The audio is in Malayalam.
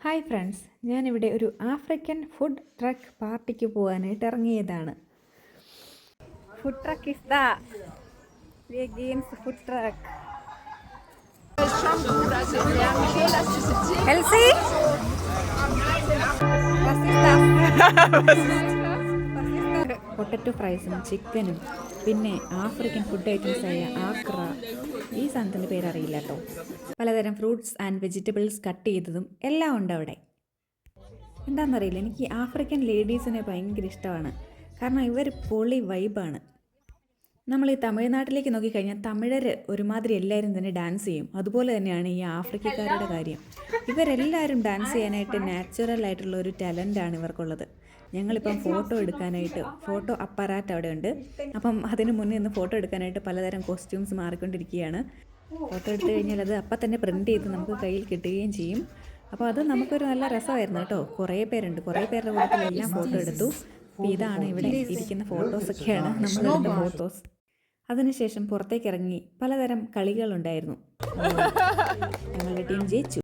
ഹായ് ഫ്രണ്ട്സ് ഞാനിവിടെ ഒരു ആഫ്രിക്കൻ ഫുഡ് ട്രക്ക് പാർട്ടിക്ക് പോകാനായിട്ട് ഇറങ്ങിയതാണ്. Food truck is the games food truck LC potato ഫ്രൈസും ചിക്കനും പിന്നെ ആഫ്രിക്കൻ ഫുഡ് ഐറ്റംസായ ആക്ര ഈ സാധനത്തിന്റെ പേരറിയില്ല കേട്ടോ. പലതരം ഫ്രൂട്ട്സ് ആൻഡ് വെജിറ്റബിൾസ് കട്ട് ചെയ്തതും എല്ലാം ഉണ്ട് അവിടെ. എന്താണെന്നറിയില്ല എനിക്ക് ആഫ്രിക്കൻ ലേഡീസിനെ ഭയങ്കര ഇഷ്ടമാണ്. കാരണം ഇവർ പൊളി വൈബാണ് നമ്മൾ ഈ തമിഴ്നാട്ടിലേക്ക് നോക്കിക്കഴിഞ്ഞാൽ തമിഴര് ഒരുമാതിരി എല്ലാവരും തന്നെ ഡാൻസ് ചെയ്യും. അതുപോലെ തന്നെയാണ് ഈ ആഫ്രിക്കക്കാരുടെ കാര്യം. ഇവരെല്ലാവരും ഡാൻസ് ചെയ്യാനായിട്ട് നാച്ചുറൽ ആയിട്ടുള്ള ഒരു ടാലന്റാണ് ഇവർക്കുള്ളത്. ഞങ്ങളിപ്പം ഫോട്ടോ എടുക്കാനായിട്ട് ഫോട്ടോ അപ്പറാറ്റ് അവിടെ ഉണ്ട് അപ്പം അതിന് മുന്നേ ഇന്ന് ഫോട്ടോ എടുക്കാനായിട്ട് പലതരം കോസ്റ്റ്യൂംസ് മാറിക്കൊണ്ടിരിക്കുകയാണ്. ഫോട്ടോ എടുത്തു കഴിഞ്ഞാൽ അത് അപ്പം തന്നെ പ്രിന്റ് ചെയ്ത് നമുക്ക് കയ്യിൽ കിട്ടുകയും ചെയ്യും. അപ്പോൾ അത് നമുക്കൊരു നല്ല രസമായിരുന്നു കേട്ടോ. കുറേ പേരുണ്ട്. കുറേ പേരുടെ കൂട്ടത്തിൽ എല്ലാം ഫോട്ടോ എടുത്തു. ഇതാണ് ഇവിടെ ഇരിക്കുന്ന ഫോട്ടോസൊക്കെയാണ് നമ്മളുടെ ഫോട്ടോസ് അതിനുശേഷം പുറത്തേക്കിറങ്ങി പലതരം കളികളുണ്ടായിരുന്നു. ഞങ്ങളുടെ ടീം ജയിച്ചു.